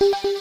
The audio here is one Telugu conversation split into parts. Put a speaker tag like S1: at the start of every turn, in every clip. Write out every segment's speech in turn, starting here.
S1: thank you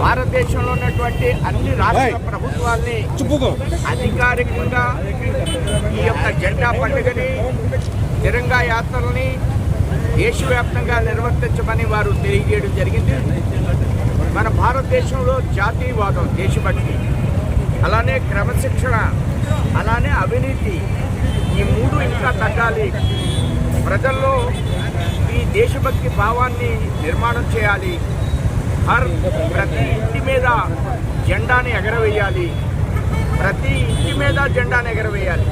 S1: భారతదేశంలో ఉన్నటువంటి అన్ని రాష్ట్ర ప్రభుత్వాల్ని అధికారికంగా ఈ యొక్క జెండా పండుగని తిరంగా యాత్రల్ని దేశవ్యాప్తంగా నిర్వర్తించమని వారు తెలియజేయడం జరిగింది. మన భారతదేశంలో జాతీయవాదం దేశభక్తి అలానే క్రమశిక్షణ అలానే అవినీతి ఈ మూడు ఇంకా తగ్గాలి. ప్రజల్లో ఈ దేశభక్తి భావాన్ని నిర్మాణం చేయాలి. హర్ ప్రతి ఇంటి మీద జెండాని ఎగరవేయాలి. ప్రతి ఇంటి మీద జెండాను ఎగరవేయాలి.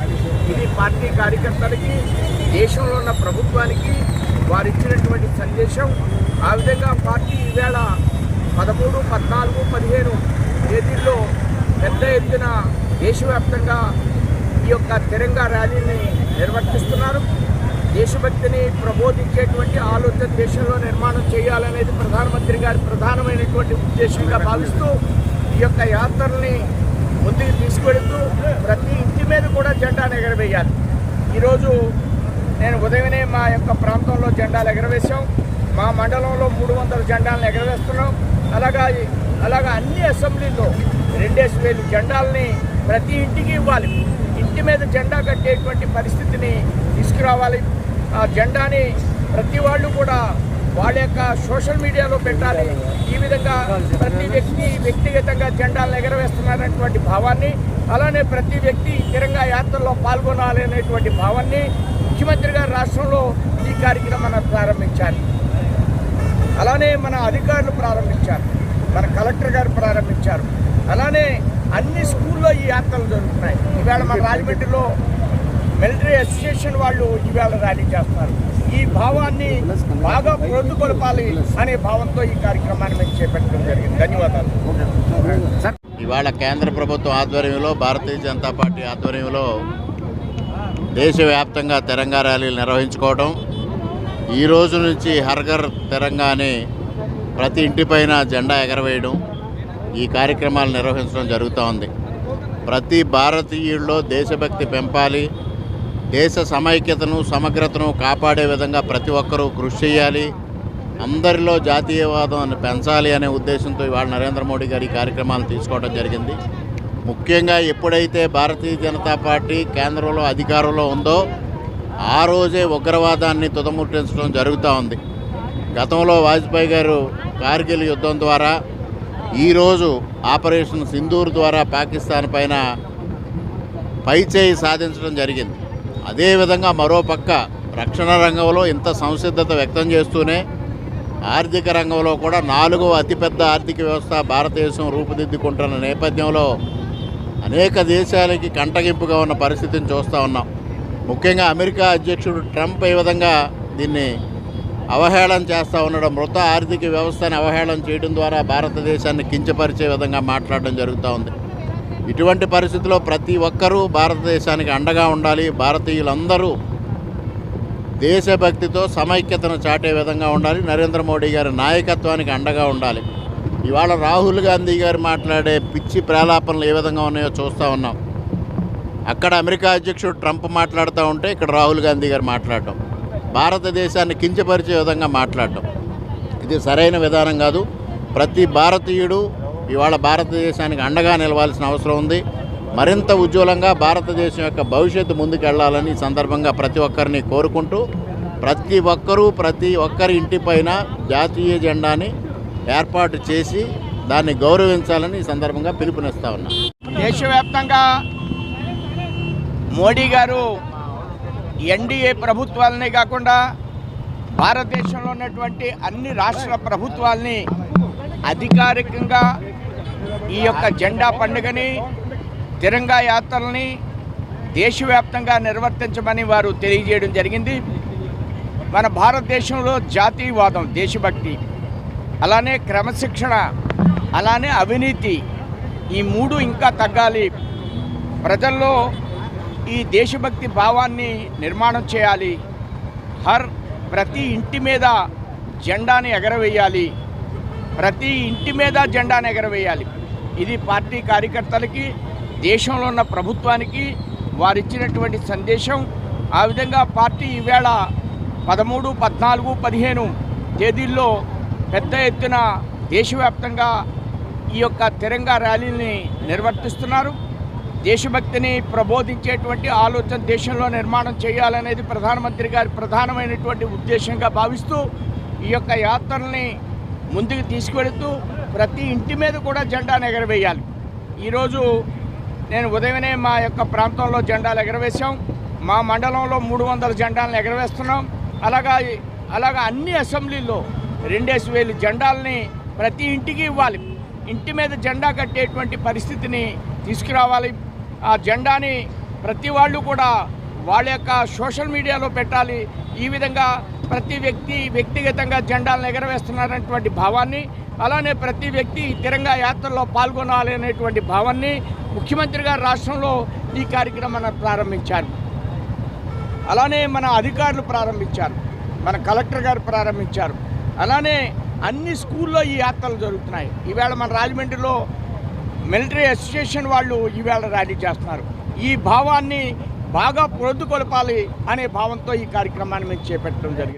S1: ఇది పార్టీ కార్యకర్తలకి దేశంలో ఉన్న ప్రభుత్వానికి వారు ఇచ్చినటువంటి సందేశం. ఆ విధంగా పార్టీ ఈవేళ పదమూడు పద్నాలుగు పదిహేను తేదీల్లో పెద్ద ఎత్తున దేశవ్యాప్తంగా ఈ యొక్క తిరంగా ర్యాలీని నిర్వర్తిస్తున్నారు. దేశభక్తిని ప్రబోధించేటువంటి ఆలోచన దేశంలో నిర్మాణం చేయాలనేది ప్రధానమంత్రి గారి ప్రధానమైనటువంటి ఉద్దేశంగా భావిస్తూ ఈ యొక్క యాత్రల్ని ముందుకు తీసుకెళ్తూ ప్రతి ఇంటి మీద కూడా జెండాను ఎగరవేయాలి ఈరోజు నేను ఉదయమే మా యొక్క ప్రాంతంలో జెండాలు ఎగరవేశాం. మా మండలంలో మూడు వందల జెండాలను ఎగరవేస్తున్నాం. అలాగా అలాగా అన్ని అసెంబ్లీలో రెండేసి వేలు జెండాలని ప్రతి ఇంటికి ఇవ్వాలి. ఇంటి మీద జెండా కట్టేటువంటి పరిస్థితిని తీసుకురావాలి. ఆ జెండాని ప్రతి వాళ్ళు కూడా వాళ్ళ యొక్క సోషల్ మీడియాలో పెట్టాలి. ఈ విధంగా ప్రతి వ్యక్తి వ్యక్తిగతంగా జెండాలను ఎగరవేస్తున్నారనేటువంటి భావాన్ని అలానే ప్రతి వ్యక్తి తిరంగా యాత్రలో పాల్గొనాలి అనేటువంటి భావాన్ని ముఖ్యమంత్రి గారు రాష్ట్రంలో ఈ కార్యక్రమాన్ని ప్రారంభించాలి అలానే మన అధికారులు ప్రారంభించారు. మన కలెక్టర్ గారు ప్రారంభించారు. అలానే అన్ని స్కూల్లో ఈ యాత్రలు జరుగుతున్నాయి. ఈవేళ మన రాజమండ్రిలో మిలిటరీ అసోసియేషన్ వాళ్ళు ఈవేళ ర్యాలీ చేస్తున్నారు ఈ భావాన్ని బాగా ప్రోత్కొలపాలి అనే భావంతో ఈ కార్యక్రమాన్ని మేము చేపట్టడం జరిగింది. ధన్యవాదాలు.
S2: ఇవాళ కేంద్ర ప్రభుత్వం ఆధ్వర్యంలో భారతీయ జనతా పార్టీ ఆధ్వర్యంలో దేశవ్యాప్తంగా తెరంగా ర్యాలీలు నిర్వహించుకోవడం ఈ రోజు నుంచి హర్ఘర్ తిరంగా ప్రతి ఇంటిపైన జెండా ఎగరవేయడం ఈ కార్యక్రమాలు నిర్వహించడం జరుగుతూ ఉంది. ప్రతి భారతీయుల్లో దేశభక్తి పెంపాలి. దేశ సమైక్యతను సమగ్రతను కాపాడే విధంగా ప్రతి ఒక్కరూ కృషి చేయాలి. అందరిలో జాతీయవాదాన్ని పెంచాలి అనే ఉద్దేశంతో ఇవాళ నరేంద్ర మోడీ గారి కార్యక్రమాలు తీసుకోవడం జరిగింది. ముఖ్యంగా ఎప్పుడైతే భారతీయ జనతా పార్టీ కేంద్రంలో అధికారంలో ఉందో ఆ రోజే ఉగ్రవాదాన్ని తుదముట్టించడం జరుగుతూ ఉంది. గతంలో వాజ్పేయి గారు కార్గిల్ యుద్ధం ద్వారా ఈరోజు ఆపరేషన్ సింధూర్ ద్వారా పాకిస్తాన్ పైన పైచేయి సాధించడం జరిగింది. అదేవిధంగా మరోపక్క రక్షణ రంగంలో ఇంత సంసిద్ధత వ్యక్తం చేస్తూనే ఆర్థిక రంగంలో కూడా నాలుగవ అతిపెద్ద ఆర్థిక వ్యవస్థ భారతదేశం రూపుదిద్దుకుంటున్న నేపథ్యంలో అనేక దేశాలకి కంటగింపుగా ఉన్న పరిస్థితిని చూస్తూ ఉన్నాం. ముఖ్యంగా అమెరికా అధ్యక్షుడు ట్రంప్ ఈ విధంగా దీన్ని అవహేళన చేస్తూ ఉండడం మృత ఆర్థిక వ్యవస్థని అవహేళన చేయడం ద్వారా భారతదేశాన్ని కించపరిచే విధంగా మాట్లాడడం జరుగుతూ ఉంది. ఇటువంటి పరిస్థితుల్లో ప్రతి ఒక్కరూ భారతదేశానికి అండగా ఉండాలి. భారతీయులందరూ దేశభక్తితో సమైక్యతను చాటే విధంగా ఉండాలి. నరేంద్ర మోడీ గారి నాయకత్వానికి అండగా ఉండాలి. ఇవాళ రాహుల్ గాంధీ గారు మాట్లాడే పిచ్చి ప్రేలాపనలు ఏ విధంగా ఉన్నాయో చూస్తూ ఉన్నాం. అక్కడ అమెరికా అధ్యక్షుడు ట్రంప్ మాట్లాడుతూ ఉంటే ఇక్కడ రాహుల్ గాంధీ గారు మాట్లాడటం. భారతదేశాన్ని కించపరిచే విధంగా మాట్లాడటం. ఇది సరైన విధానం కాదు. ప్రతి భారతీయుడు ఇవాళ భారతదేశానికి అండగా నిలవాల్సిన అవసరం ఉంది. మరింత ఉజ్వలంగా భారతదేశం యొక్క భవిష్యత్తు ముందుకెళ్ళాలని ఈ సందర్భంగా ప్రతి ఒక్కరిని కోరుకుంటూ ప్రతి ఒక్కరూ ప్రతి ఒక్కరి ఇంటిపైన జాతీయ జెండాని ఏర్పాటు చేసి దాన్ని గౌరవించాలని ఈ సందర్భంగా పిలుపునిస్తా ఉన్నా.
S1: దేశవ్యాప్తంగా మోడీ గారు ఎన్డీఏ ప్రభుత్వాలనే కాకుండా భారతదేశంలో ఉన్నటువంటి అన్ని రాష్ట్ర ప్రభుత్వాల్ని అధికారికంగా ఈ యొక్క జెండా పండుగని తిరంగా యాత్రల్ని దేశవ్యాప్తంగా నిర్వర్తించమని వారు తెలియజేయడం జరిగింది. మన భారతదేశంలో జాతీయవాదం దేశభక్తి అలానే క్రమశిక్షణ అలానే అవినీతి ఈ మూడు ఇంకా తగ్గాలి. ప్రజల్లో ఈ దేశభక్తి భావాన్ని నిర్మాణం చేయాలి. హర్ ప్రతి ఇంటి మీద జెండాని ఎగరవేయాలి. ప్రతి ఇంటి మీద జెండాను ఎగరవేయాలి. ఇది పార్టీ కార్యకర్తలకి దేశంలో ఉన్న ప్రభుత్వానికి వారిచ్చినటువంటి సందేశం. ఆ విధంగా పార్టీ ఈవేళ పదమూడు పద్నాలుగు పదిహేను తేదీల్లో పెద్ద ఎత్తున దేశవ్యాప్తంగా ఈ యొక్క తిరంగా ర్యాలీని నిర్వర్తిస్తున్నారు. దేశభక్తిని ప్రబోధించేటువంటి ఆలోచన దేశంలో నిర్మాణం చేయాలనేది ప్రధానమంత్రి గారి ప్రధానమైనటువంటి ఉద్దేశంగా భావిస్తూ ఈ యొక్క యాత్రల్ని ముందుకు తీసుకెళుతూ ప్రతి ఇంటి మీద కూడా జెండాను ఎగరవేయాలి. ఈరోజు నేను ఉదయమే మా యొక్క ప్రాంతంలో జెండాలు ఎగరవేశాం. మా మండలంలో మూడు వందల జెండాలను ఎగరవేస్తున్నాం. అలాగా అలాగా అన్ని అసెంబ్లీలో రెండేసి వేలు జెండాలని ప్రతి ఇంటికి ఇవ్వాలి. ఇంటి మీద జెండా కట్టేటువంటి పరిస్థితిని తీసుకురావాలి. ఆ జెండాని ప్రతి వాళ్ళు కూడా వాళ్ళ యొక్క సోషల్ మీడియాలో పెట్టాలి. ఈ విధంగా ప్రతి వ్యక్తి వ్యక్తిగతంగా జెండాలను ఎగరవేస్తున్నారనేటువంటి భావాన్ని అలానే ప్రతి వ్యక్తి తిరంగా యాత్రలో పాల్గొనాలి అనేటువంటి భావాన్ని ముఖ్యమంత్రి గారు రాష్ట్రంలో ఈ కార్యక్రమాన్ని ప్రారంభించారు. అలానే మన అధికారులు ప్రారంభించారు. మన కలెక్టర్ గారు ప్రారంభించారు. అలానే అన్ని స్కూల్లో ఈ యాత్రలు జరుగుతున్నాయి. ఈవేళ మన రాజమండ్రిలో మిలిటరీ అసోసియేషన్ వాళ్ళు ఈవేళ ర్యాలీ చేస్తున్నారు. ఈ భావాన్ని బాగా పొద్దుకొలపాలి అనే భావంతో ఈ కార్యక్రమాన్ని మేము చేపట్టడం జరిగింది.